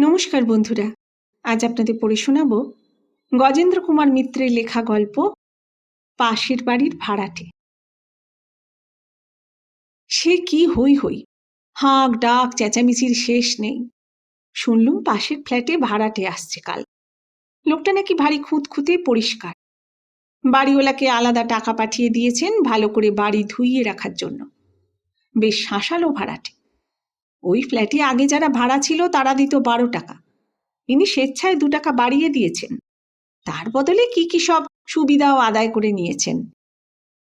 নমস্কার বন্ধুরা, আজ আপনাদের পড়ে শোনাব গজেন্দ্র কুমার মিত্রের লেখা গল্প পাশের বাড়ির ভাড়াটে। সে কি হই হই, হাঁক ডাক চেঁচামেচির শেষ নেই। শুনলুম পাশের ফ্ল্যাটে ভাড়াটে আসছে কাল। লোকটা নাকি ভারী খুঁতখুঁতে পরিষ্কার। বাড়িওয়ালাকে আলাদা টাকা পাঠিয়ে দিয়েছেন ভালো করে বাড়ি ধুইয়ে রাখার জন্য। বেশ শাঁসালো ভাড়াটে। ওই ফ্ল্যাটে আগে যারা ভাড়া ছিল তারা দিত বারো টাকা। ইনি স্বেচ্ছায় দু টাকা বাড়িয়ে দিয়েছেন। তার বদলে কি কি সব সুবিধাও আদায় করে নিয়েছেন?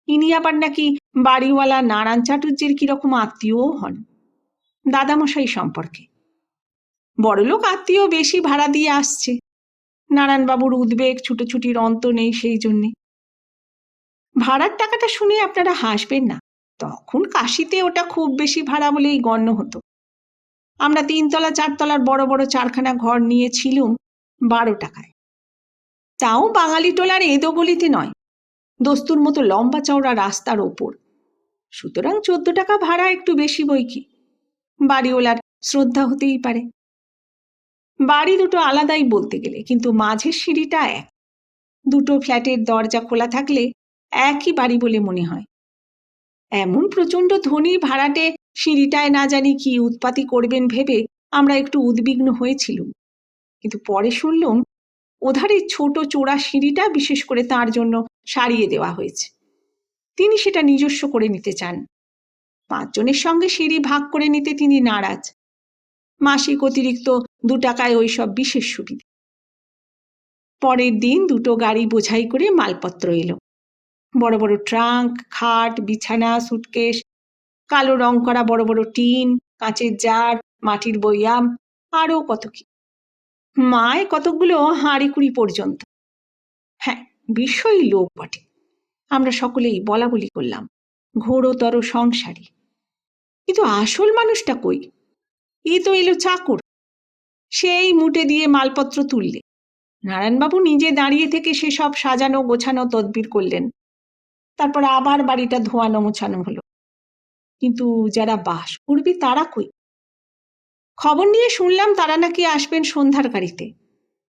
ইনি আবার নাকি বাড়িওয়ালা নারায়ণ চাটুর্যের কীরকম আত্মীয়ও হন। দাদামশাই সম্পর্কে। বড়লোক আত্মীয় বেশি ভাড়া দিয়ে আসছে। নারায়ণবাবুর উদ্বেগ, ছুটোছুটির অন্ত নেই সেই জন্যে। ভাড়ার টাকাটা শুনে আপনারা হাসবেন না। তখন কাশিতে ওটা খুব বেশি ভাড়া বলেই গণ্য হতো। আমরা তিনতলা, চারতলার বড় বড় চারখানা ঘর নিয়েছিলুম বারো টাকায়। তাও বাঙালি টোলার এদো গলিতে নয়, দস্তুর মতো লম্বা চওড়া রাস্তার ওপর। সুতরাং চোদ্দ টাকা ভাড়া একটু বেশি বই কি? বাড়িওয়ালার শ্রদ্ধা হতেই পারে। বাড়ি দুটো আলাদাই বলতে গেলে, কিন্তু মাঝের সিঁড়িটা এক। দুটো ফ্ল্যাটের দরজা খোলা থাকলে একই বাড়ি বলে মনে হয়। এমন প্রচণ্ড ধনী ভাড়াটে সিঁড়িটায় না জানি কি উৎপাতি করবেন ভেবে আমরা একটু উদ্বিগ্ন হয়েছিলুম। কিন্তু পরে শুনলুম, ওধারে ছোট চোড়া সিঁড়িটা বিশেষ করে তার জন্য সারিয়ে দেওয়া হয়েছে। তিনি সেটা নিজস্ব করে নিতে চান। পাঁচজনের সঙ্গে সিঁড়ি ভাগ করে নিতে তিনি নারাজ। মাসিক অতিরিক্ত দু টাকায় ওই সব বিশেষ সুবিধা। পরের দিন দুটো গাড়ি বোঝাই করে মালপত্র এলো। বড় বড় ট্রাঙ্ক, খাট, বিছানা, সুটকেস কালো রং করা বড় বড় টিন, কাঁচের জার, মাটির বইয়াম আরও কত কি। মায় কতকগুলো হাঁড়ি কুড়ি পর্যন্ত। হ্যাঁ বিষয়ই লোক বটে। আমরা সকলেই বলা বলি করলাম, ঘোরতর সংসারী। কিন্তু আসল মানুষটা কই? এ তো এলো চাকর। সেই মুটে দিয়ে মালপত্র তুললে। নারায়ণবাবু নিজে দাঁড়িয়ে থেকে সেসব সাজানো গোছানো তদবির করলেন। তারপর আবার বাড়িটা ধোয়ানো মোছানো হলো। কিন্তু যারা বাস করবে তারা কই? খবর নিয়ে শুনলাম তারা নাকি আসবেন সন্ধ্যার গাড়িতে।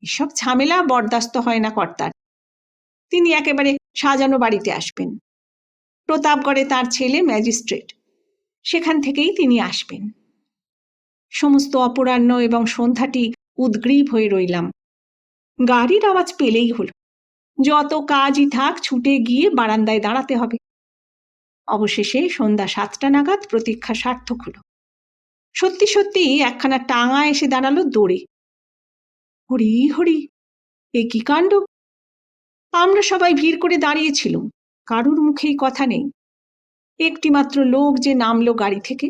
এসব ঝামেলা বরদাস্ত হয় না কর্তার। তিনি একেবারে সাজানো বাড়িতে আসবেন। প্রতাপগড়ে তার ছেলে ম্যাজিস্ট্রেট। সেখান থেকেই তিনি আসবেন। সমস্ত অপরাহ্ন এবং সন্ধ্যাটি উদ্গ্রীব হয়ে রইলাম। গাড়ির আওয়াজ পেলেই হল। যত কাজই থাক, ছুটে গিয়ে বারান্দায় দাঁড়াতে হবে। অবশেষে সন্ধ্যা সাতটা নাগাদ প্রতীক্ষা সার্থক হলো। সত্যি সত্যি একখানা টাঙা এসে দাঁড়াল দৌড়ে। হরি হরি, এ কি কাণ্ড? আমরা সবাই ভিড় করে দাঁড়িয়েছিলুম, কারুর মুখেই কথা নেই। একটি মাত্র লোক যে নামলো গাড়ি থেকে,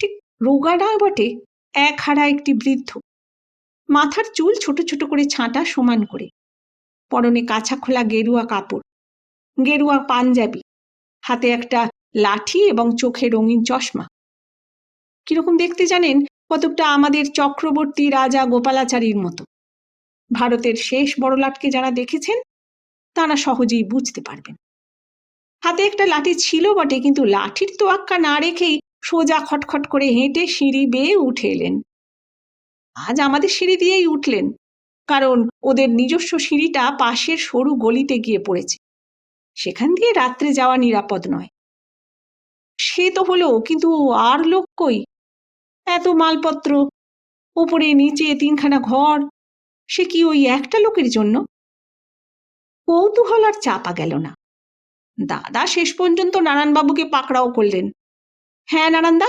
ঠিক রোগা নয় বটে, এক হারা একটি বৃদ্ধ। মাথার চুল ছোট ছোট করে ছাঁটা সমান করে। পরনে কাছা খোলা গেরুয়া কাপড়, গেরুয়া পাঞ্জাবি হাতে একটা লাঠি এবং চোখে রঙিন চশমা। কীরকম দেখতে জানেন, কতকটা আমাদের চক্রবর্তী রাজা গোপালাচারীর মতো। ভারতের শেষ বড়লাটকে যারা দেখেছেন, তারা সহজেই বুঝতে পারবেন। হাতে একটা লাঠি ছিল বটে, কিন্তু লাঠির তোয়াক্কা না রেখেই সোজা খটখট করে হেঁটে সিঁড়ি বেয়ে উঠে এলেন। আজ আমাদের সিঁড়ি দিয়েই উঠলেন, কারণ ওদের নিজস্ব সিঁড়িটা পাশের সরু গলিতে গিয়ে পড়েছে। সেখান দিয়ে রাত্রে যাওয়া নিরাপদ নয়। সে তো হলো, কিন্তু আর লোক কই? এত মালপত্র ওপরে নিচে, তিনখানা ঘর, সে কি ওই একটা লোকের জন্য? কৌতূহল আর চাপা গেল না। দাদা শেষ পর্যন্ত নারায়ণবাবুকে পাকড়াও করলেন। হ্যাঁ নারায়ণদা,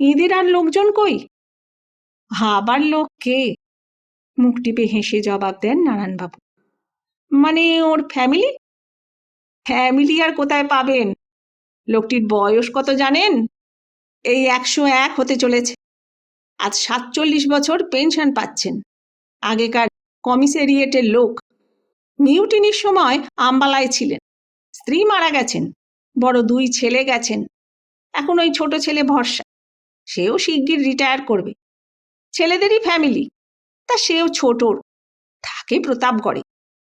এদের আর লোকজন কই? হাবার লোক কে? মুখ টিপে হেসে জবাব দেন নারায়ণবাবু। মানে ওর ফ্যামিলি ফ্যামিলি আর কোথায় পাবেন? লোকটির বয়স কত জানেন? এই একশো এক হতে চলেছে। আজ সাতচল্লিশ বছর পেনশন পাচ্ছেন। আগেকার কমিসেরিয়েটের লোক মিউটিনির সময় আম্বালায় ছিলেন। স্ত্রী মারা গেছেন, বড় দুই ছেলে গেছেন। এখন ওই ছোট ছেলে ভরসা। সেও শিগগির রিটায়ার করবে। ছেলেদেরই ফ্যামিলি, তা সেও ছোটর। থাকে প্রতাপ করে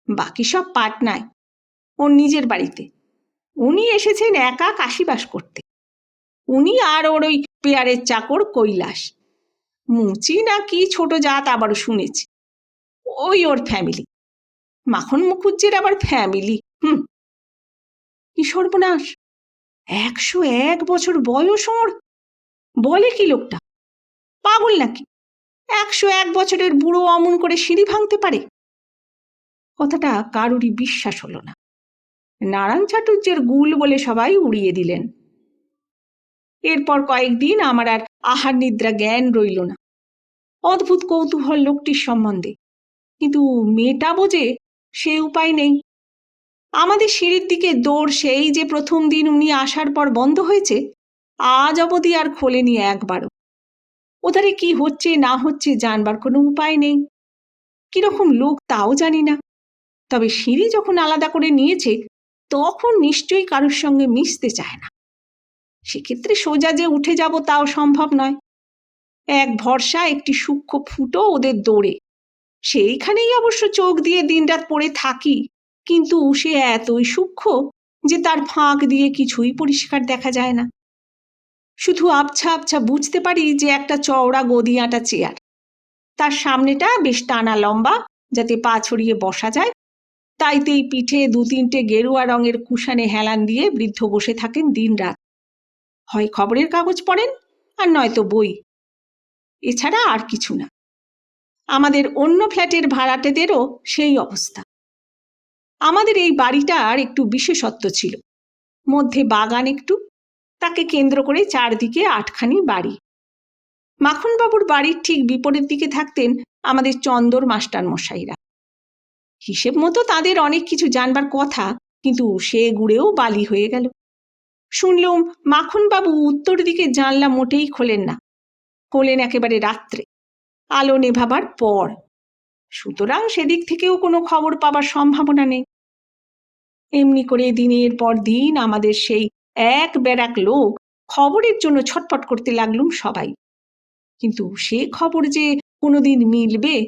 বাকি সব পাটনায়। ওর নিজের বাড়িতে। উনি এসেছেন একা কাশিবাস করতে। উনি আর ওর ওই পেয়ারের চাকর কৈলাস। মুচি না কি ছোট জাত আবারও শুনেছি। ওই ওর ফ্যামিলি মাখন মুখুজ্জের আবার ফ্যামিলি হুম। কি সর্বনাশ। একশো এক বছর বয়স ওর। বলে কি লোকটা? পাগল নাকি? একশো এক বছরের বুড়ো অমন করে সিঁড়ি ভাঙতে পারে? কথাটা কারুরই বিশ্বাস হলো না। নারায়ণ চাটুর্যের গুল বলে সবাই উড়িয়ে দিলেন। এরপর কয়েকদিন আমার আর আহার নিদ্রা জ্ঞান রইল না। অদ্ভুত কৌতূহল লোকটির সম্বন্ধে। কিন্তু মেটাবো যে সে উপায় নেই। আমাদের সিঁড়ির দিকে দৌড় সেই যে প্রথম দিন উনি আসার পর বন্ধ হয়েছে, আজ অবধি আর খোলেনি একবারও। ওধারে কি হচ্ছে, না হচ্ছে জানবার কোনো উপায় নেই। কীরকম লোক তাও জানি না। তবে সিঁড়ি যখন আলাদা করে নিয়েছে তখন নিশ্চয়ই কারোর সঙ্গে মিশতে চায় না। সেক্ষেত্রে সোজা যে উঠে যাব তাও সম্ভব নয়। এক ভরসা একটি সূক্ষ্ম ফুটো ওদের দৌড়ে। সেইখানেই অবশ্য চোখ দিয়ে দিনরাত পড়ে থাকি, কিন্তু সে এতই সূক্ষ্ম যে তার ফাঁক দিয়ে কিছুই পরিষ্কার দেখা যায় না। শুধু আবছা আবছা বুঝতে পারি যে একটা চওড়া গদি আঁটা চেয়ার। তার সামনেটা বেশ টানা লম্বা, যাতে পা ছড়িয়ে বসা যায় তাইতেই পিঠে দু তিনটে গেরুয়া রঙের কুশানে হেলান দিয়ে বৃদ্ধ বসে থাকেন দিনরাত। হয় খবরের কাগজ পড়েন, আর নয়তো বই। এছাড়া আর কিছু না। আমাদের অন্য ফ্ল্যাটের ভাড়াটেদেরও সেই অবস্থা। আমাদের এই বাড়িটার একটু বিশেষত্ব ছিল। মধ্যে বাগান একটু, তাকে কেন্দ্র করে চারদিকে আটখানি বাড়ি। মাখনবাবুর বাড়ির ঠিক বিপরীত দিকে থাকতেন আমাদের চন্দর মাস্টার মশাইরা হিসেব মতো তাদের অনেক কিছু জানবার কথা, কিন্তু সে গুড়েও বালি হয়ে গেল। শুনলুম, মাখনবাবু উত্তর দিকে জানলা মোটেই খোলেন না। খোলেন একেবারে রাত্রে, আলো নেভাবার পর। সুতরাং সেদিক থেকেও কোনো খবর পাবার সম্ভাবনা নেই। এমনি করে দিনের পর দিন আমাদের সেই এক বেড়াক লোক খবরের জন্য ছটফট করতে লাগলুম সবাই। কিন্তু সে খবর যে কোনোদিন মিলবে,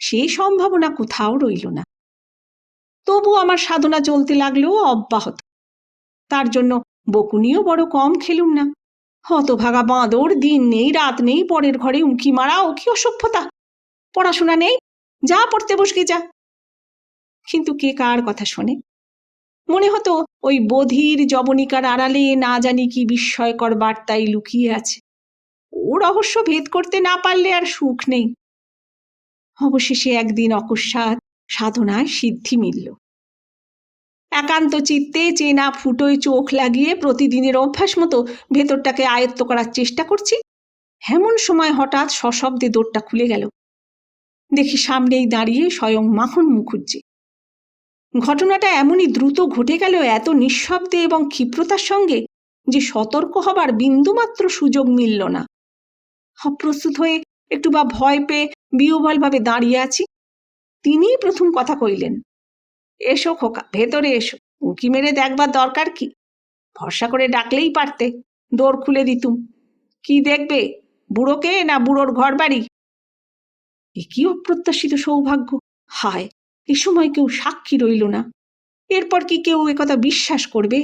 সে সম্ভাবনা কোথাও রইল না। তবু আমার সাধনা চলতে লাগল অব্যাহত। তার জন্য বকুনিও বড় কম খেলুম না। হতভাগা বাঁদর, দিন নেই, রাত নেই, পরের ঘরে উঁকি মারা ও কি অসভ্যতা। পড়াশোনা নেই, যা পড়তে বসকে যা। কিন্তু কে কার কথা শোনে? মনে হতো ওই বধির জবনিকার আড়ালে না জানি কি বিস্ময়কর বার্তাই লুকিয়ে আছে। ও রহস্য ভেদ করতে না পারলে আর সুখ নেই। অবশেষে একদিন অকস্মাৎ সাধনায় সিদ্ধি মিলল। একান্ত চিত্তে চেনা ফুটোয় চোখ লাগিয়ে প্রতিদিনের অভ্যাস মতো ভেতরটাকে আয়ত্ত করার চেষ্টা করছি। এমন সময় হঠাৎ সশব্দে দোরটা খুলে গেল। দেখি সামনেই দাঁড়িয়ে স্বয়ং মাখন মুখুজ্জি। ঘটনাটা এমনই দ্রুত ঘটে গেল এত নিঃশব্দে এবং ক্ষিপ্রতার সঙ্গে যে সতর্ক হবার বিন্দুমাত্র সুযোগ মিলল না। অপ্রস্তুত হয়ে একটু বা ভয় পেয়ে বিহ্বলভাবে দাঁড়িয়ে আছি। তিনিই প্রথম কথা কইলেন, এসো খোকা, ভেতরে এসো, উঁকি মেরে দেখবার দরকার কি? ভরসা করে ডাকলেই পারতে, দোর খুলে দিতুম। কি দেখবে, বুড়োকে না বুড়োর ঘর বাড়ি এ কি অপ্রত্যাশিত সৌভাগ্য, হায়, এ সময় কেউ সাক্ষী রইল না, এরপর কি কেউ একথা বিশ্বাস করবে?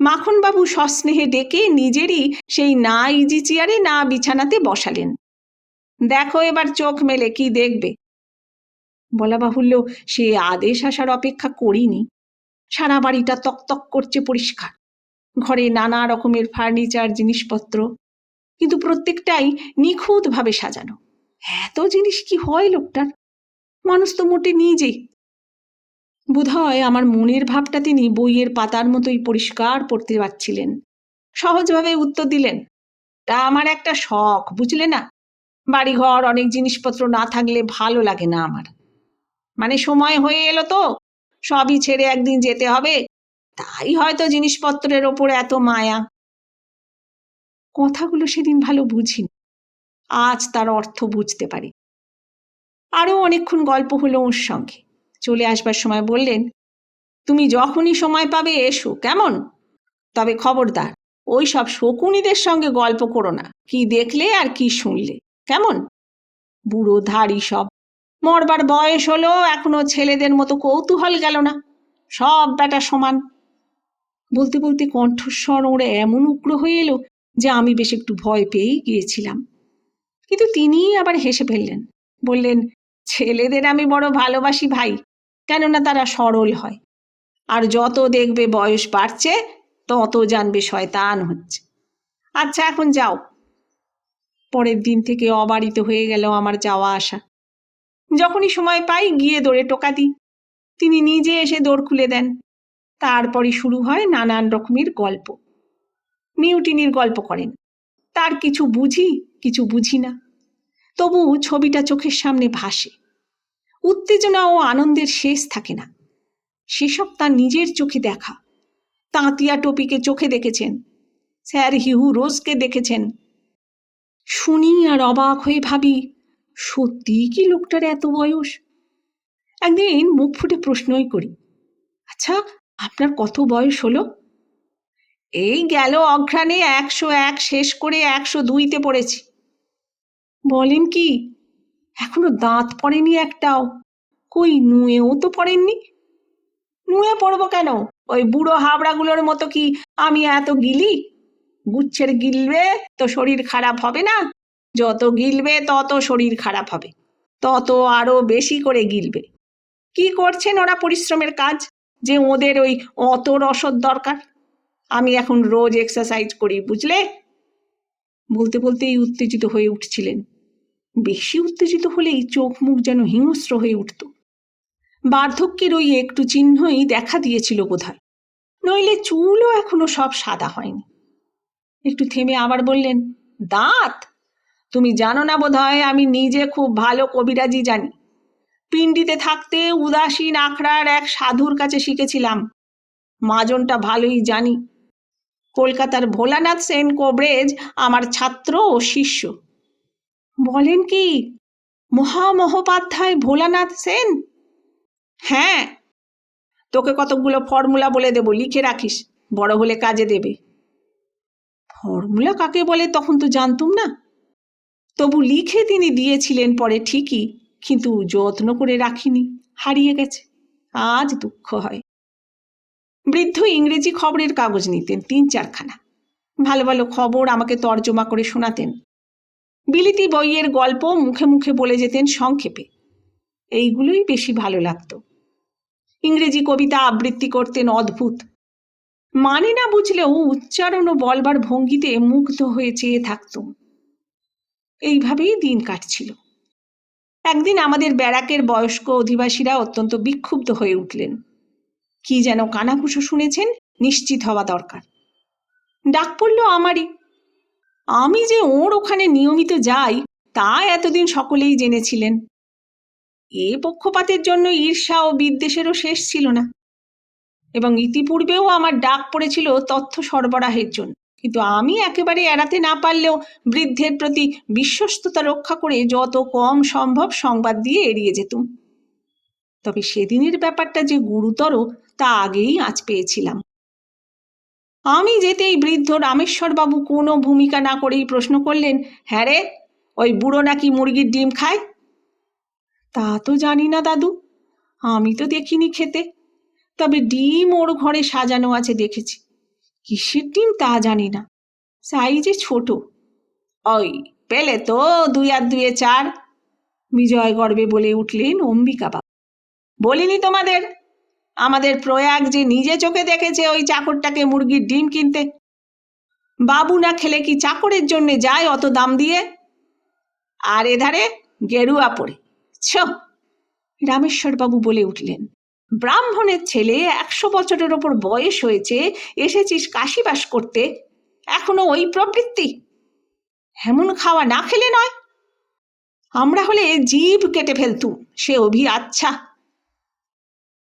মাখনবাবু সস্নেহে ডেকে নিজেরই সেই না ইজি চেয়ারে না বিছানাতে বসালেন। দেখো এবার চোখ মেলে, কি দেখবে? বলা বাহুল্য সে আদেশ আসার অপেক্ষা করিনি। সারা বাড়িটা তকতক করছে পরিষ্কার। ঘরে নানা রকমের ফার্নিচার, জিনিসপত্র। কিন্তু প্রত্যেকটাই নিখুঁতভাবে সাজানো। এত জিনিস কি হয় লোকটার? মানুষ তো মোটে নিজে বোধহয় আমার মনের ভাবটা তিনি বইয়ের পাতার মতোই পরিষ্কার পড়তে পারছিলেন। সহজভাবে উত্তর দিলেন, তা আমার একটা শখ, বুঝলে না? বাড়িঘর, অনেক জিনিসপত্র না থাকলে ভালো লাগে না আমার। মানে সময় হয়ে এলো তো, সবই ছেড়ে একদিন যেতে হবে। তাই হয়তো জিনিসপত্রের ওপর এত মায়া। কথাগুলো সেদিন ভালো বুঝিনি। আজ তার অর্থ বুঝতে পারি। আরও অনেকক্ষণ গল্প হলো ওর সঙ্গে। চলে আসবার সময় বললেন, তুমি যখনই সময় পাবে এসো, কেমন? তবে খবরদার, ওই সব শকুনিদের সঙ্গে গল্প করো না। কি দেখলে আর কি শুনলে, কেমন? বুড়ো ধাড়ি সব মরবার বয়স হলো, এখনও ছেলেদের মতো কৌতূহল গেল না। সব বেটা সমান। বলতে বলতে কণ্ঠস্বর ওরে এমন উগ্র হয়ে এলো যে আমি বেশ একটু ভয় পেয়েই গিয়েছিলাম। কিন্তু তিনিই আবার হেসে ফেললেন। বললেন, ছেলেদের আমি বড় ভালোবাসি ভাই, কেননা তারা সরল হয়। আর যত দেখবে বয়স বাড়ছে, তত জানবে শয়তান হচ্ছে। আচ্ছা এখন যাও। পরের দিন থেকে অবারিত হয়ে গেল আমার যাওয়া আসা। যখনই সময় পাই গিয়ে দৌড়ে টোকা দিই। তিনি নিজে এসে দৌড় খুলে দেন। তারপরই শুরু হয় নানান রকমের গল্প। মিউটিনির গল্প করেন। তার কিছু বুঝি কিছু বুঝি না। তবু ছবিটা চোখের সামনে ভাসে। উত্তেজনা ও আনন্দের শেষ থাকে না। সেসব তার নিজের চোখে দেখা। তাঁতিয়া টপিকে চোখে দেখেছেন। স্যার হিহু রোজকে দেখেছেন। শুনি আর অবাক হয়ে ভাবি সত্যিই কি লোকটার এত বয়স? একদিন মুখ ফুটে প্রশ্নই করি আচ্ছা আপনার কত বয়স হলো? এই গেল অঘ্রাণে একশো এক, শেষ করে একশো দুইতে পড়েছি। বলেন কি, এখনও দাঁত পড়েনি একটাও? কই নুয়েও তো পড়েননি? নুয়ে পড়ব কেন? ওই বুড়ো হাবড়াগুলোর মতো কি আমি এত গিলি? গুচ্ছের গিলবে তো শরীর খারাপ হবে না? যত গিলবে, তত শরীর খারাপ হবে। তত আরও বেশি করে গিলবে। কি করছেন ওরা পরিশ্রমের কাজ? যে ওদের ওই অত রসদ দরকার? আমি এখন রোজ এক্সারসাইজ করি, বুঝলে? বলতে বলতেই উত্তেজিত হয়ে উঠছিলেন। বেশি উত্তেজিত হলেই চোখ মুখ যেন হিংস্র হয়ে উঠত। বার্ধক্যের ওই একটু চিহ্নই দেখা দিয়েছিল বোধহয়। নইলে চুলও এখনও সব সাদা হয়নি। একটু থেমে আবার বললেন, দাঁত! তুমি জানো না বোধহয় আমি নিজে খুব ভালো কবিরাজি জানি। পিণ্ডিতে থাকতে উদাসীন আখড়ার এক সাধুর কাছে শিখেছিলাম। মাজনটা ভালোই জানি। কলকাতার ভোলানাথ সেন কোবরেজ আমার ছাত্র ও শিষ্য। বলেন কি, মহামহোপাধ্যায় ভোলানাথ সেন? হ্যাঁ। তোকে কতগুলো ফর্মুলা বলে দেবো, লিখে রাখিস, বড় হলে কাজে দেবে। ফর্মুলা কাকে বলে তখন তো জানতুম না। তবু লিখে তিনি দিয়েছিলেন পরে ঠিকই, কিন্তু যত্ন করে রাখিনি, হারিয়ে গেছে। আজ দুঃখ হয়। বৃদ্ধ ইংরেজি খবরের কাগজ নিতেন তিন চারখানা। ভালো ভালো খবর আমাকে তর্জমা করে শোনাতেন। বিলিতি বইয়ের গল্প মুখে মুখে বলে যেতেন সংক্ষেপে। এইগুলোই বেশি ভালো লাগতো। ইংরেজি কবিতা আবৃত্তি করতেন অদ্ভুত। মানে না বুঝলেও উচ্চারণ ও বলবার ভঙ্গিতে মুগ্ধ হয়ে চেয়ে থাকতুম। এইভাবেই দিন কাটছিল। একদিন আমাদের ব্যারাকের বয়স্ক অধিবাসীরা অত্যন্ত বিক্ষুব্ধ হয়ে উঠলেন। কি যেন কানাকুশো শুনেছেন, নিশ্চিত হওয়া দরকার। ডাক পড়ল আমারই। আমি যে ওর ওখানে নিয়মিত যাই, তা এতদিন সকলেই জেনেছিলেন। এ পক্ষপাতের জন্য ঈর্ষা ও বিদ্বেষেরও শেষ ছিল না। এবং ইতিপূর্বেও আমার ডাক পড়েছিল তথ্য সরবরাহের জন্য। কিন্তু আমি একেবারে এড়াতে না পারলেও বৃদ্ধের প্রতি বিশ্বস্ততা রক্ষা করে যত কম সম্ভব সংবাদ দিয়ে এড়িয়ে যেতুম। তবে সেদিনের ব্যাপারটা যে গুরুতর, তা আগেই আজ পেয়েছিলাম। আমি যেতেই বৃদ্ধ রামেশ্বরবাবু কোনো ভূমিকা না করেই প্রশ্ন করলেন হ্যাঁ রে, ওই বুড়ো নাকি মুরগির ডিম খায়? তা তো জানি না দাদু, আমি তো দেখিনি খেতে। তবে ডিম ওর ঘরে সাজানো আছে দেখেছি। কিসের ডিম তা জানি না। সাইজে ছোট। ওই, পেলে তো দুই আর দুয়ে চার। বিজয় গর্বে বলে উঠলেন অম্বিকা বাবু। বলিনি তোমাদের? আমাদের প্রয়াগ যে নিজে চোখে দেখেছে ওই চাকরটাকে মুরগির ডিম কিনতে। বাবু না খেলে কি চাকরের জন্যে যায় অত দাম দিয়ে? আর এধারে গেরুয়া পড়ে ছ! রামেশ্বরবাবু বলে উঠলেন। ব্রাহ্মণের ছেলে একশো বছরের ওপর বয়স হয়েছে, এসেছিস কাশিবাস করতে। এখনও ওই প্রবৃত্তি। এমন খাওয়া না খেলে নয়। আমরা হলে জীব কেটে ফেলতুম সে অভি আচ্ছা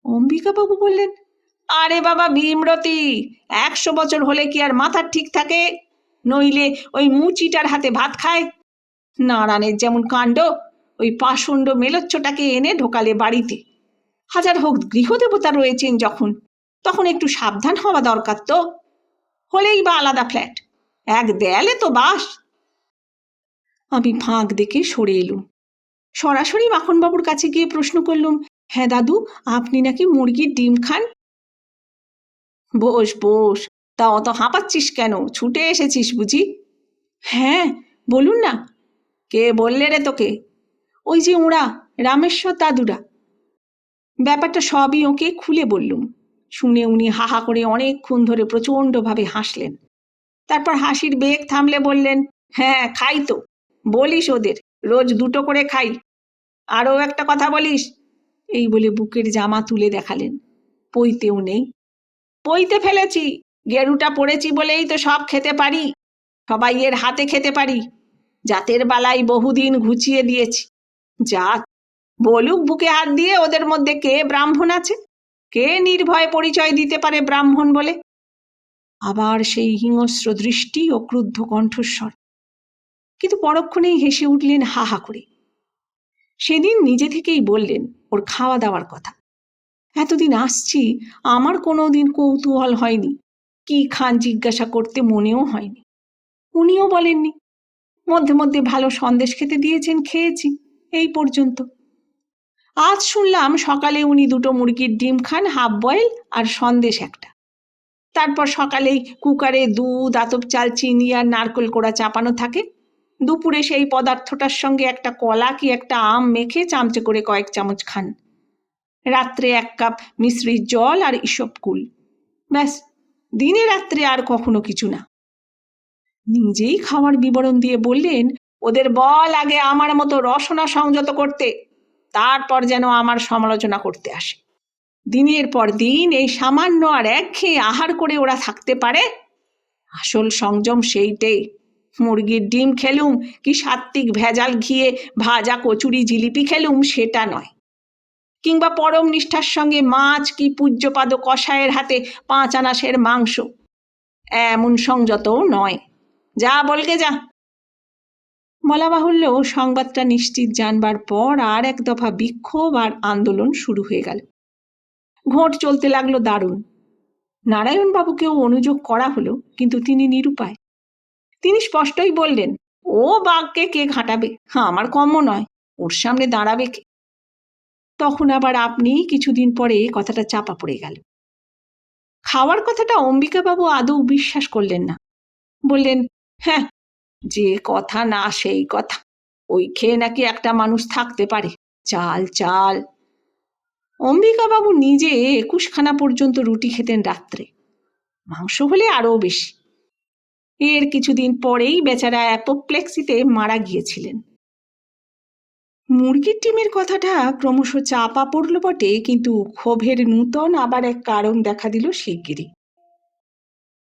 অম্বিকাবাবু বললেন, আরে বাবা ভীমরতি একশো বছর হলে কি আর মাথার ঠিক থাকে? নইলে ওই মুচিটার হাতে ভাত খায়। নারায়ণের যেমন কাণ্ড, ওই পাষণ্ড মেলোচ্ছটাকে এনে ঢোকালে বাড়িতে। হাজার হোক গৃহদেবতা রয়েছেন যখন, তখন একটু সাবধান হওয়া দরকার তো। হলেই বা আলাদা ফ্ল্যাট, এক দেয়ালে তো বাস। আমি ফাঁক দেখে সরে এলুম। সরাসরি মাখনবাবুর কাছে গিয়ে প্রশ্ন করলুম হ্যাঁ দাদু, আপনি নাকি মুরগির ডিম খান? বস বস, তা অত হাঁপাচ্ছিস কেন? ছুটে এসেছিস বুঝি? হ্যাঁ বলুন না। কে বললে রে তোকে? ওই যে ওরা, রামেশ্বর দাদুরা। ব্যাপারটা সবই ওকে খুলে বললুম। শুনে উনি হাহা করে অনেকক্ষণ ধরে প্রচণ্ডভাবে হাসলেন। তারপর হাসির বেগ থামলে বললেন হ্যাঁ খাই তো। বলিস ওদের, রোজ দুটো করে খাই। আরও একটা কথা বলিস? এই বলে বুকের জামা তুলে দেখালেন। পইতেও নেই। পইতে ফেলেছি, গেরুটা পড়েছি বলেই তো সব খেতে পারি। সবাই এর হাতে খেতে পারি। জাতের বালাই বহুদিন ঘুচিয়ে দিয়েছি। জাত বলুক বুকে হাত দিয়ে ওদের মধ্যে কে ব্রাহ্মণ আছে? কে নির্ভয় পরিচয় দিতে পারে ব্রাহ্মণ বলে? আবার সেই হিংস্র দৃষ্টি ও ক্রুদ্ধ কণ্ঠস্বর। কিন্তু পরক্ষণেই হেসে উঠলেন, হা হা, করে। সেদিন নিজে থেকেই বললেন ওর খাওয়া দাওয়ার কথা। এতদিন আসছি, আমার কোনো দিন কৌতূহল হয়নি। কি খান জিজ্ঞাসা করতে মনেও হয়নি। উনিও বলেননি, মধ্যে মধ্যে ভালো সন্দেশ খেতে দিয়েছেন, খেয়েছি, এই পর্যন্ত। আজ শুনলাম সকালে উনি দুটো মুরগির ডিম খান হাফ বয়েল আর সন্দেশ একটা। তারপর সকালেই কুকারে দুধ, আতপ চাল, চিনি আর নারকেল কোড়া চাপানো থাকে। দুপুরে সেই পদার্থটার সঙ্গে একটা কলা কি একটা আম মেখে চামচে করে কয়েক চামচ খান। রাত্রে এক কাপ মিশ্রির জল আর কুল। ব্যাস, দিনে রাত্রে আর কখনো কিছু না। নিজেই খাওয়ার বিবরণ দিয়ে বললেন, ওদের বল আগে আমার মতো রসনা সংযত করতে। তারপর যেন আমার সমালোচনা করতে আসে। দিনের পর দিন এই সামান্য আর একঘেয়ে আহার করে ওরা থাকতে পারে? আসল সংযম সেইটাই মুরগির ডিম খেলুম, কি সাত্বিক ভেজাল ঘিয়ে ভাজা কচুরি জিলিপি খেলুম সেটা নয়। কিংবা পরম নিষ্ঠার সঙ্গে মাছ কি পূজ্যপাদ কষায়ের হাতে পাঁচ আনাসের মাংস? এমন সংযতও নয়। যা বলকে যা। বলা বাহুল্য সংবাদটা নিশ্চিত জানবার পর আর এক দফা বিক্ষোভ আর আন্দোলন শুরু হয়ে গেল। ঘোট চলতে লাগল দারুণ। নারায়ণবাবুকেও অনুযোগ করা হলো, কিন্তু তিনি নিরুপায়। তিনি স্পষ্টই বললেন, ও বাঘকে কে ঘাঁটাবে? আমার কম্য নয়, ওর সামনে দাঁড়াবে কে? তখন আবার আপনি কিছুদিন পরে কথাটা চাপা পড়ে গেল। খাওয়ার কথাটা অম্বিকাবাবু আদৌ বিশ্বাস করলেন না। বললেন হ্যাঁ যে কথা না সেই কথা। ওই খেয়ে নাকি একটা মানুষ থাকতে পারে। চাল চাল। অম্বিকাবাবু নিজে একুশখানা পর্যন্ত রুটি খেতেন রাত্রে। মাংস হলে আরও বেশি। এর কিছুদিন পরেই বেচারা অ্যাপোপ্লেক্সিতে মারা গিয়েছিলেন। মুরগির টিমের কথাটা ক্রমশ চাপা পড়ল বটে, কিন্তু ক্ষোভের নূতন আবার এক কারণ দেখা দিল শিগগিরই।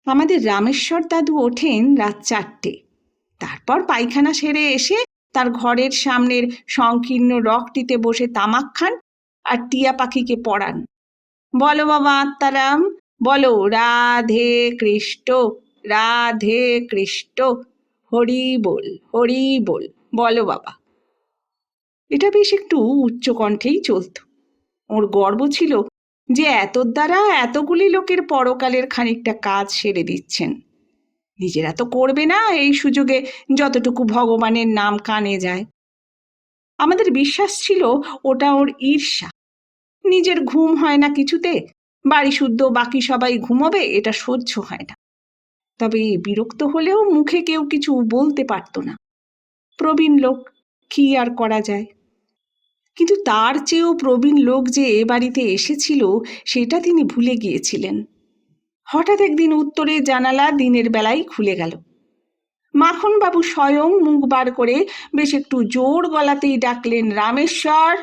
আমাদের রামেশ্বর দাদু ওঠেন রাত চারটে। তারপর পায়খানা সেরে এসে তার ঘরের সামনের সংকীর্ণ রকটিতে বসে তামাক খান আর টিয়া পাখিকে পড়ান। বলো বাবা আত্মারাম, বলো, রাধে কৃষ্ট রাধে কৃষ্ট, হরি বল হরি বল, বলো বাবা। এটা বেশ একটু উচ্চ কণ্ঠেই চলত। ওর গর্ব ছিল যে এত দ্বারা এতগুলি লোকের পরকালের খানিকটা কাজ সেরে দিচ্ছেন। নিজেরা তো করবে না এই সুযোগে যতটুকু ভগবানের নাম কানে যায়। আমাদের বিশ্বাস ছিল ওটা ওর ঈর্ষা। নিজের ঘুম হয় না কিছুতে, বাড়ি শুদ্ধ বাকি সবাই ঘুমোবে এটা সহ্য হয় না। তবে বিরক্ত হলেও মুখে কেউ কিছু বলতে পারত না। প্রবীণ লোক, কি আর করা যায়? কিন্তু তার চেয়েও প্রবীণ লোক যে এ বাড়িতে এসেছিল, সেটা তিনি ভুলে গিয়েছিলেন। হঠাৎ একদিন উত্তরে জানালা দিনের বেলায় খুলে গেল। মাখনবাবু স্বয়ং মুখ বার করে বেশ একটু জোর গলাতেই ডাকলেন, রামেশ্বর!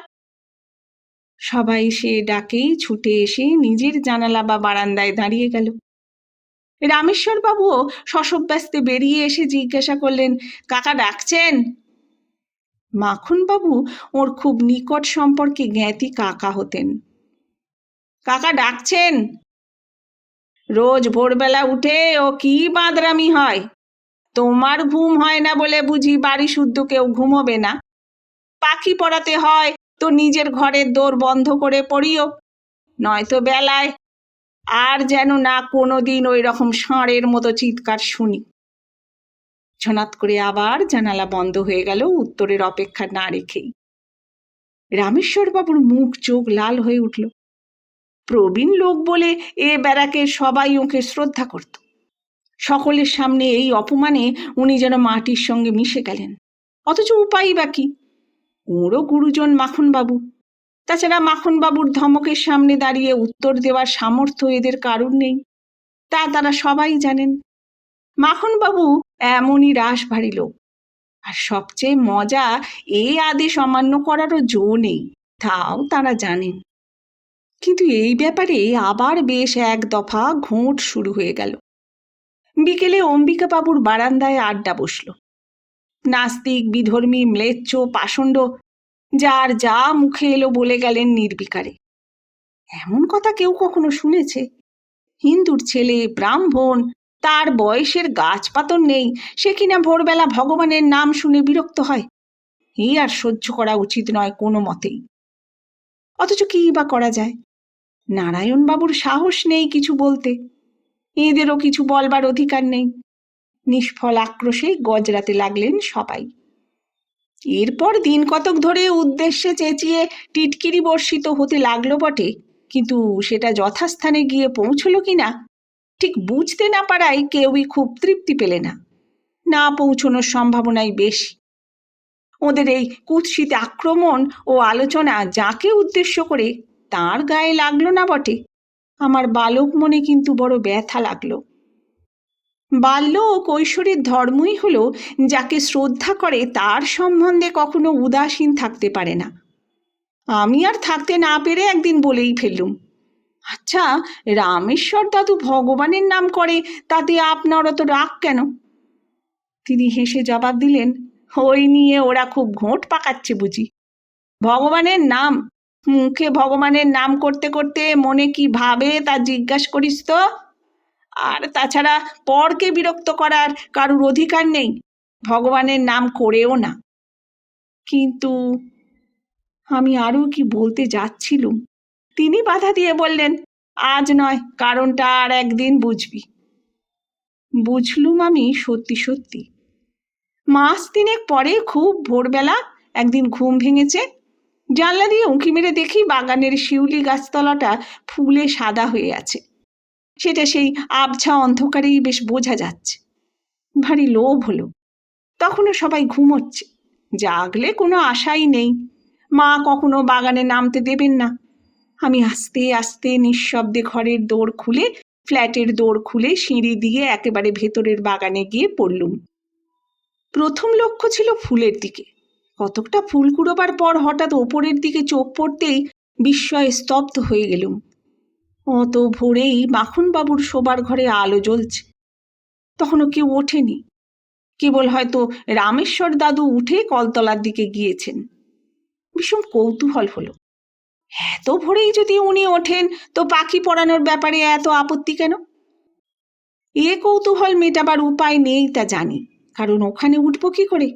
সবাই সে ডাকেই ছুটে এসে নিজের জানালা বা বারান্দায় দাঁড়িয়ে গেল। রামেশ্বর বাবুও শশব্যস্তে বেরিয়ে এসে জিজ্ঞাসা করলেন, কাকা ডাকছেন? মাখনবাবু ওর খুব নিকট সম্পর্কে জ্ঞাতি কাকা হতেন। কাকা ডাকছেন? রোজ ভোরবেলা উঠে ও কি বাঁদরামি হয়? তোমার ঘুম হয় না বলে বুঝি বাড়ি শুদ্ধ কেউ ঘুমোবে না। পাখি পড়াতে হয় তো নিজের ঘরের দোর বন্ধ করে পড়িও। নয়তো বেলায় আর যেন না কোনো দিন ওই রকম ষাঁড়ের মতো চিৎকার শুনি। ঝনাত করে আবার জানালা বন্ধ হয়ে গেল উত্তরের অপেক্ষা না রেখেই। রামেশ্বরবাবুর মুখ চোখ লাল হয়ে উঠল। প্রবীণ লোক বলে এ ব্যারাকে সবাই ওকে শ্রদ্ধা করত। সকলের সামনে এই অপমানে উনি যেন মাটির সঙ্গে মিশে গেলেন। অথচ উপায় বা কি? ওরও গুরুজন মাখনবাবু। তাছাড়া মাখনবাবুর ধমকের সামনে দাঁড়িয়ে উত্তর দেওয়ার সামর্থ্য এদের কারুর নেই। তা তারা সবাই জানেন। মাখনবাবু এমনই রাস ভারী লোক। আর সবচেয়ে মজা এ আদেশ অমান্য করারও জো নেই, তাও তারা জানেন। কিন্তু এই ব্যাপারে আবার বেশ এক দফা ঘোঁট শুরু হয়ে গেল। বিকেলে অম্বিকাবাবুর বারান্দায় আড্ডা বসল। নাস্তিক, বিধর্মী, ম্লেচ্ছ, পাষণ্ড, যার যা মুখে এলো বলে গেলেন নির্বিকারে। এমন কথা কেউ কখনো শুনেছে? হিন্দুর ছেলে, ব্রাহ্মণ, তার বয়সের গাছপাতর নেই, সে কিনা ভোরবেলা ভগবানের নাম শুনে বিরক্ত হয়। এই আর সহ্য করা উচিত নয় কোনো মতেই। অথচ কি বা করা যায়? নারায়ণবাবুর সাহস নেই কিছু বলতে। এদেরও কিছু বলবার অধিকার নেই। নিষ্ফল আক্রোশে গজরাতে লাগলেন সবাই। এরপর দিন কতক ধরে উদ্দেশ্যে চেঁচিয়ে টিটকিরি বর্ষিত হতে লাগল বটে, কিন্তু সেটা যথাস্থানে গিয়ে পৌঁছলো কিনা, ঠিক বুঝতে না পারায় কেউই খুব তৃপ্তি পেলে না। না পৌঁছনোর সম্ভাবনাই বেশি। ওদের এই কুৎসিত আক্রমণ ও আলোচনা যাকে উদ্দেশ্য করে তার গায়ে লাগল না বটে? আমার বালক মনে কিন্তু বড় ব্যথা লাগল। বাল্য ও কৈশোরের ধর্মই হলো যাকে শ্রদ্ধা করে তার সম্বন্ধে কখনো উদাসীন থাকতে পারে না। আমি আর থাকতে না পেরে একদিন বলেই ফেললুম আচ্ছা রামেশ্বর দাদু ভগবানের নাম করে, তাতে আপনার অত রাগ কেন? তিনি হেসে জবাব দিলেন, ওই নিয়ে ওরা খুব ঘোঁট পাকাচ্ছে বুঝি। ভগবানের নাম মুখে ভগবানের নাম করতে করতে মনে কি ভাবে তা জিজ্ঞাসা করিস তো? আর তাছাড়া পরকে বিরক্ত করার কারুর অধিকার নেই। ভগবানের নাম করেও না। কিন্তু আমি আরও কি বলতে যাচ্ছিলুম? তিনি বাধা দিয়ে বললেন, আজ নয়, কারণটা আর একদিন বুঝবি। বুঝলুম আমি সত্যি সত্যি। মাস তিনেক পরে খুব ভোরবেলা একদিন ঘুম ভেঙেছে। জানলা দিয়ে উঁকি মেরে দেখি বাগানের শিউলি গাছতলাটা ফুলে সাদা হয়ে আছে। সেটা সেই আবছা অন্ধকারেই বেশ বোঝা যাচ্ছে। ভারী লোভ হলো। তখনও সবাই ঘুমোচ্ছে। জাগলে কোনো আশাই নেই। মা কখনো বাগানে নামতে দেবেন না। আমি আস্তে আস্তে নিঃশব্দে ঘরের দৌড় খুলে, ফ্ল্যাটের দৌড় খুলে সিঁড়ি দিয়ে একেবারে ভেতরের বাগানে গিয়ে পড়লুম। প্রথম লক্ষ্য ছিল ফুলের দিকে। কতকটা ফুল কুড়োবার পর হঠাৎ ওপরের দিকে চোখ পড়তেই বিস্ময়ে স্তব্ধ হয়ে গেলুম। অত ভোরেই মাখনবাবুর শোবার ঘরে আলো জ্বলছে। তখনও কেউ ওঠেনি। কেবল হয়তো রামেশ্বর দাদু উঠে কলতলার দিকে গিয়েছেন। ভীষণ কৌতূহল হলো। এত ভোরেই যদি উনি ওঠেন, তো পাখি পড়ানোর ব্যাপারে এত আপত্তি কেন? এ কৌতূহল মেটাবার উপায় নেই তা জানি, কারণ ওখানে উঠবো কি করে?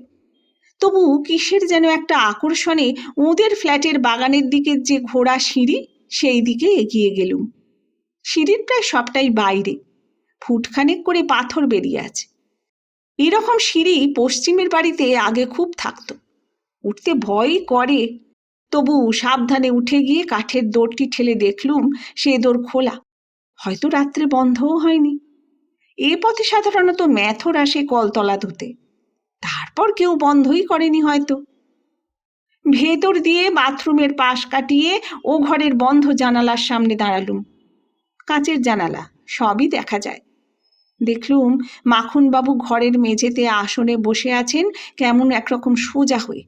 তবু কিসের যেন একটা আকর্ষণে ওদের ফ্ল্যাটের বাগানের দিকে যে ঘোড়া সিঁড়ি, সেই দিকে এগিয়ে গেলুম। সিঁড়ির প্রায় সবটাই বাইরে। ফুটখানেক করে পাথর বেরিয়ে আছে। এরকম সিঁড়ি পশ্চিমের বাড়িতে আগে খুব থাকতো। উঠতে ভয়ই করে। তবু সাবধানে উঠে গিয়ে কাঠের দোরটি ঠেলে দেখলুম সে দোর খোলা। হয়তো রাত্রে বন্ধও হয়নি। এ পথে সাধারণত ম্যাথর আসে কলতলা ধুতে। তারপর কেউ বন্ধই করেনি হয়তো। ভেতর দিয়ে বাথরুমের পাশ কাটিয়ে ও ঘরের বন্ধ জানালার সামনে দাঁড়ালুম। কাঁচের জানালা, সবই দেখা যায়। দেখলুম মাখনবাবু ঘরের মেঝেতে আসনে বসে আছেন কেমন একরকম সোজা হয়ে।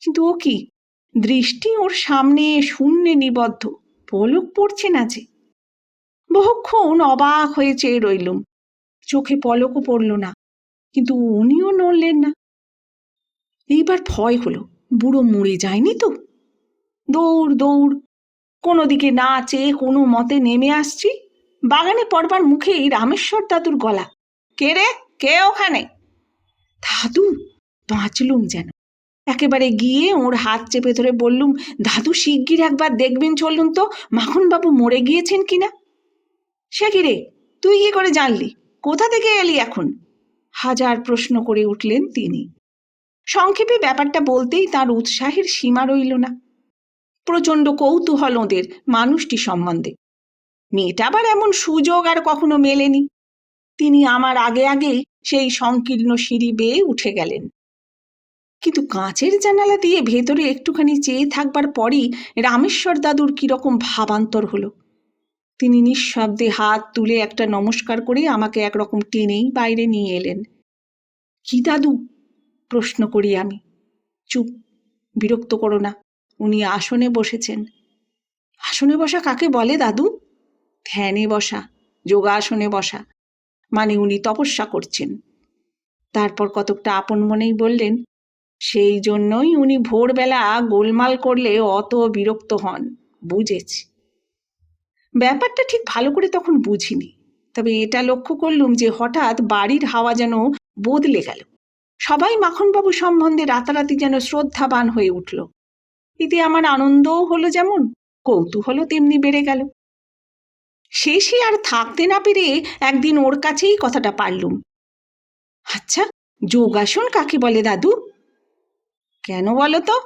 কিন্তু ও কি? দৃষ্টি ওর সামনে শূন্যে নিবদ্ধ, পলক পড়ছে না যে। বহুক্ষণ অবাক হয়ে চেয়ে রইলুম। চোখে পলকও পড়ল না। কিন্তু উনিও নড়লেন না। এইবার ভয় হলো, বুড়ো মরে যায়নি তো। দৌড় দৌড়, কোনো দিকে না চেয়ে কোনো মতে নেমে আসছি। বাগানে পড়বার মুখেই রামেশ্বর দাদুর গলা। কে রে? কে ওখানে? দাদু? বাঁচলুম যেন। একেবারে গিয়ে ওর হাত চেপে ধরে বললুম, দাদু, শিগগির একবার দেখবেন চলুন তো, মাখনবাবু মরে গিয়েছেন কিনা? সে কি রে? তুই কি করে জানলি? কোথা থেকে এলি এখন? হাজার প্রশ্ন করে উঠলেন তিনি। সংক্ষেপে ব্যাপারটা বলতেই তার উৎসাহের সীমা রইল না। প্রচণ্ড কৌতূহল ওদের মানুষটি সম্বন্ধে। মেয়েটা আবার এমন সুযোগ আর কখনো মেলেনি। তিনি আমার আগে আগে সেই সংকীর্ণ সিঁড়ি বেয়ে উঠে গেলেন। কিন্তু কাঁচের জানালা দিয়ে ভেতরে একটুখানি চেয়ে থাকবার পরই রামেশ্বর দাদুর কীরকম ভাবান্তর হলো। তিনি নিঃশব্দে হাত তুলে একটা নমস্কার করে আমাকে একরকম টেনেই বাইরে নিয়ে এলেন। কি দাদু? প্রশ্ন করি আমি। চুপ, বিরক্ত করো না, উনি আসনে বসেছেন। আসনে বসা কাকে বলে দাদু? ধ্যানে বসা, যোগাসনে বসা মানে উনি তপস্যা করছেন। তারপর কতকটা আপন মনেই বললেন, সেই জন্যই উনি ভোরবেলা গোলমাল করলে অত বিরক্ত হন, বুঝেছি। ব্যাপারটা ঠিক ভালো করে তখন বুঝিনি। তবে এটা লক্ষ্য করলুম যে হঠাৎ বাড়ির হাওয়া যেন বদলে গেল। সবাই মাখনবাবু সম্বন্ধে রাতারাতি যেন শ্রদ্ধাবান হয়ে উঠল। এতে আমার আনন্দও হলো যেমন, কৌতূহলও তেমনি বেড়ে গেল। শেষে আর থাকতে না পেরে একদিন ওর কাছেই কথাটা পারলুম। আচ্ছা যোগাসন কাকে বলে দাদু? কেন বলো তো?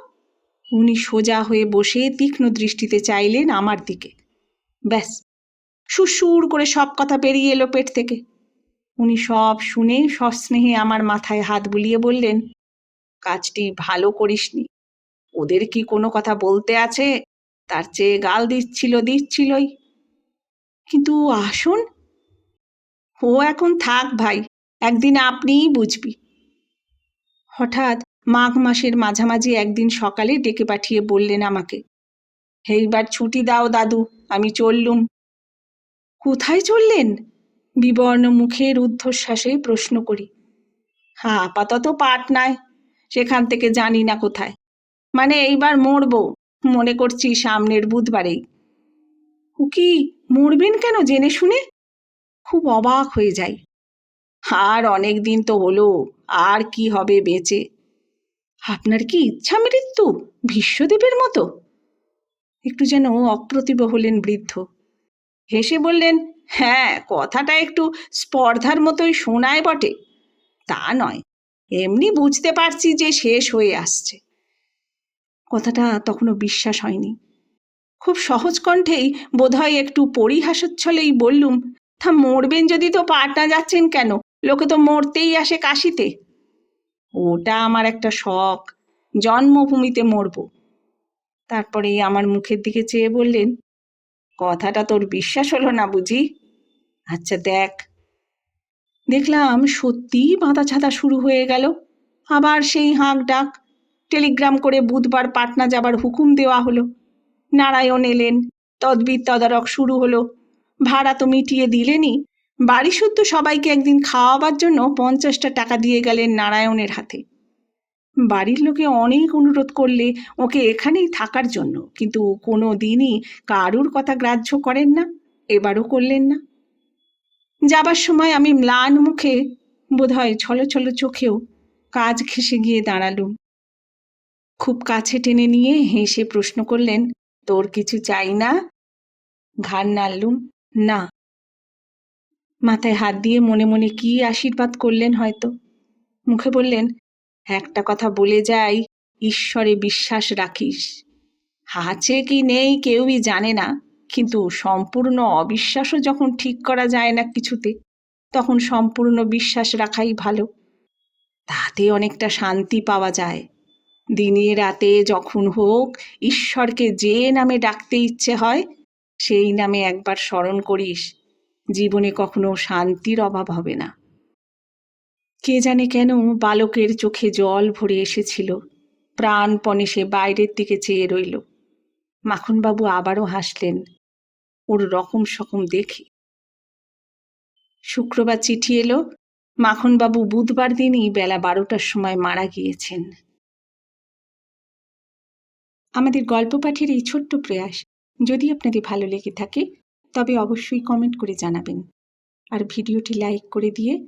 উনি সোজা হয়ে বসে তীক্ষ্ণ দৃষ্টিতে চাইলেন আমার দিকে। ব্যাস। সুসুর করে সব কথা বেরিয়ে এলো পেট থেকে। উনি সব শুনে সস্নেহে আমার মাথায় হাত বুলিয়ে বললেন, কাজটি ভালো করিসনি। ওদের কি কোনো কথা বলতে আছে? তার চেয়ে গাল দিচ্ছিল, দিচ্ছিলই। কিন্তু আসুন। ও এখন থাক ভাই, একদিন আপনিই বুঝবি। হঠাৎ মাঘ মাসের মাঝামাঝি একদিন সকালে ডেকে পাঠিয়ে বললেন আমাকে, এইবার ছুটি দাও দাদু আমি চললুম। কোথায় চললেন? বিবর্ণ মুখের ঊর্ধ্বশ্বাসে প্রশ্ন করি। হ্যাঁ আপাতত পাটনায়। সেখান থেকে জানি না কোথায়। মানে এইবার মরবো, মনে করছি সামনের বুধবারেই। ও কি মরবেন কেন জেনে শুনে? খুব অবাক হয়ে যাই। আর অনেক দিন তো হলো, আর কি হবে বেঁচে? আপনার কি ইচ্ছা মৃত্যু? ভীষ্মদেবের মতো? একটু যেন অপ্রতিভ হলেন বৃদ্ধ। হেসে বললেন হ্যাঁ কথাটা একটু স্পর্ধার মতোই শোনায় বটে। তা নয়, এমনি বুঝতে পারছি যে শেষ হয়ে আসছে। কথাটা তখনও বিশ্বাস হয়নি। খুব সহজ কণ্ঠেই বোধহয় একটু পরিহাসচ্ছলেই বললুম, তা মরবেন যদি তো পাটনা যাচ্ছেন কেন? লোকে তো মরতেই আসে কাশিতে। ওটা আমার একটা শখ, জন্মভূমিতে মরব। তারপরে আমার মুখের দিকে চেয়ে বললেন, কথাটা তোর বিশ্বাস হলো না বুঝি? আচ্ছা দেখ। দেখলাম সত্যিই বাঁধা ছাতা শুরু হয়ে গেল। আবার সেই হাঁক ডাক, টেলিগ্রাম করে বুধবার পাটনা যাবার হুকুম দেওয়া হলো। নারায়ণ এলেন, তদবির তদারক শুরু হলো। ভাড়া তো মিটিয়ে দিলেনই বাড়ি শুদ্ধ সবাইকে একদিন খাওয়াবার জন্য পঞ্চাশটা টাকা দিয়ে গেলেন নারায়ণের হাতে। বাড়ির লোকে অনেক অনুরোধ করলে ওকে এখানেই থাকার জন্য, কিন্তু কোনো দিনই কারুর কথা গ্রাহ্য করেন না, এবারও করলেন না। যাবার সময় আমি ম্লান মুখে বোধহয় ছলো ছলো চোখেও কাজ ঘেসে গিয়ে দাঁড়ালুম। খুব কাছে টেনে নিয়ে হেসে প্রশ্ন করলেন, তোর কিছু চাই না? ঘাড় নাড়লুম, না। মাথায় হাত দিয়ে মনে মনে কি আশীর্বাদ করলেন হয়তো? মুখে বললেন একটা কথা বলে যাই, ঈশ্বরে বিশ্বাস রাখিস। আছে কি নেই কেউই জানে না, কিন্তু সম্পূর্ণ অবিশ্বাসও যখন ঠিক করা যায় না কিছুতে, তখন সম্পূর্ণ বিশ্বাস রাখাই ভালো। তাতে অনেকটা শান্তি পাওয়া যায়। দিনে রাতে যখন হোক, ঈশ্বরকে যে নামে ডাকতে ইচ্ছে হয়, সেই নামে একবার স্মরণ করিস। জীবনে কখনো শান্তির অভাব হবে না। কে জানে কেন বালকের চোখে জল ভরে এসেছিল। প্রাণপণে সে বাইরের দিকে চেয়ে রইল। মাখনবাবু আবারও হাসলেন। ওর রকম সকম দেখে। শুক্রবার চিঠি এলো, মাখনবাবু বুধবার দিনই বেলা বারোটার সময় মারা গিয়েছেন। আমাদের গল্প পাঠের এই ছোট্ট প্রয়াস যদি আপনাদের ভালো লেগে থাকে, তবে অবশ্যই কমেন্ট করে জানাবেন। আর ভিডিওটি লাইক করে দিয়ে